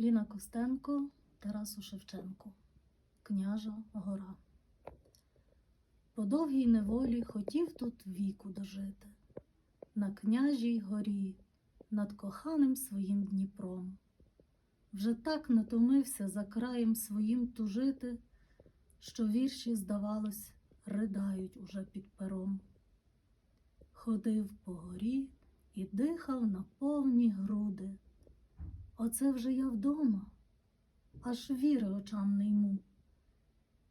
Ліна Костенко, Тарасу Шевченку, Княжа гора. По довгій неволі хотів тут віку дожити, на княжій горі, над коханим своїм Дніпром. Вже так натомився за краєм своїм тужити, що вірші, здавалось, придають уже під пером. Ходив по горі і дихав на груди. Оце вже я вдома, аж віри очам не йму.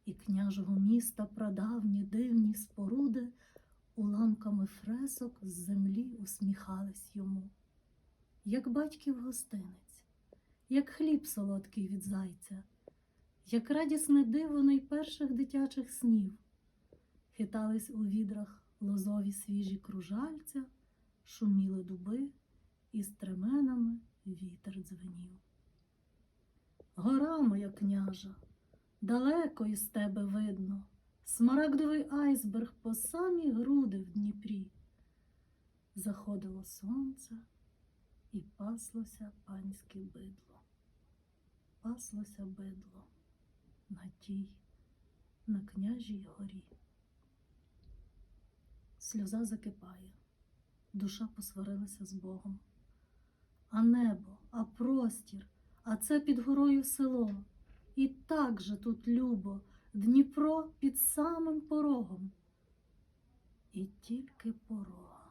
І княжого міста прадавні дивні споруди уламками фресок з землі усміхались йому, як батьків гостинець, як хліб солодкий від зайця, як радісне диво найперших дитячих снів. Хитались у відрах лозові свіжі кружальця, шуміли дуби, і стременами вітер дзвенів. Гора моя княжа, далеко із тебе видно, смарагдовий айсберг по самі груди в Дніпрі. Заходило сонце і паслося панське бидло, паслося бидло на тій, на княжій горі. Сльоза закипає, душа посварилася з Богом. А небо, а простір, а це під горою село. І так же тут любо, Дніпро під самим порогом. І тільки порога,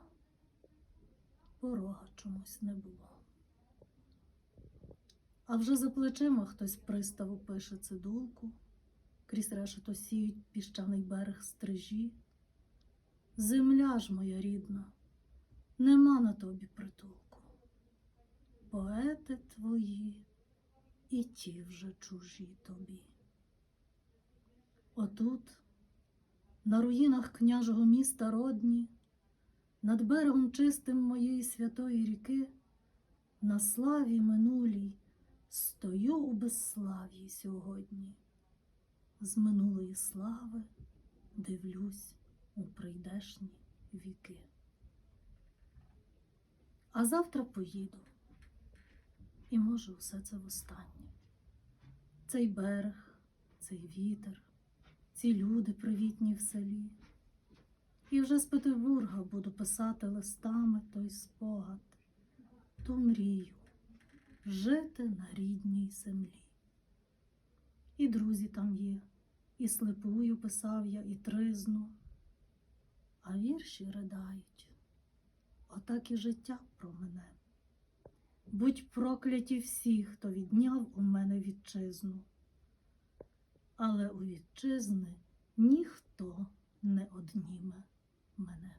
порога чомусь не було. А вже за плечима хтось приставу пише цидулку, крізь решето сіють піщаний берег стрижі. Земля ж моя рідна, нема на тобі притулку. Поети твої і ті вже чужі тобі. Отут, на руїнах княжого міста родні, над берегом чистим моєї святої ріки, на славі минулій стою у безслав'ї сьогодні. З минулої слави дивлюсь у прийдешні віки. А завтра поїду, і може усе це востаннє. Цей берег, цей вітер, ці люди привітні в селі. І вже з Петербурга буду писати листами той спогад, ту мрію жити на рідній землі. І друзі там є, і слепую писав я, і тризну, а вірші ридають, отак і життя про мене. Будь прокляті всі, хто відняв у мене вітчизну. Але у вітчизни ніхто не одніме мене.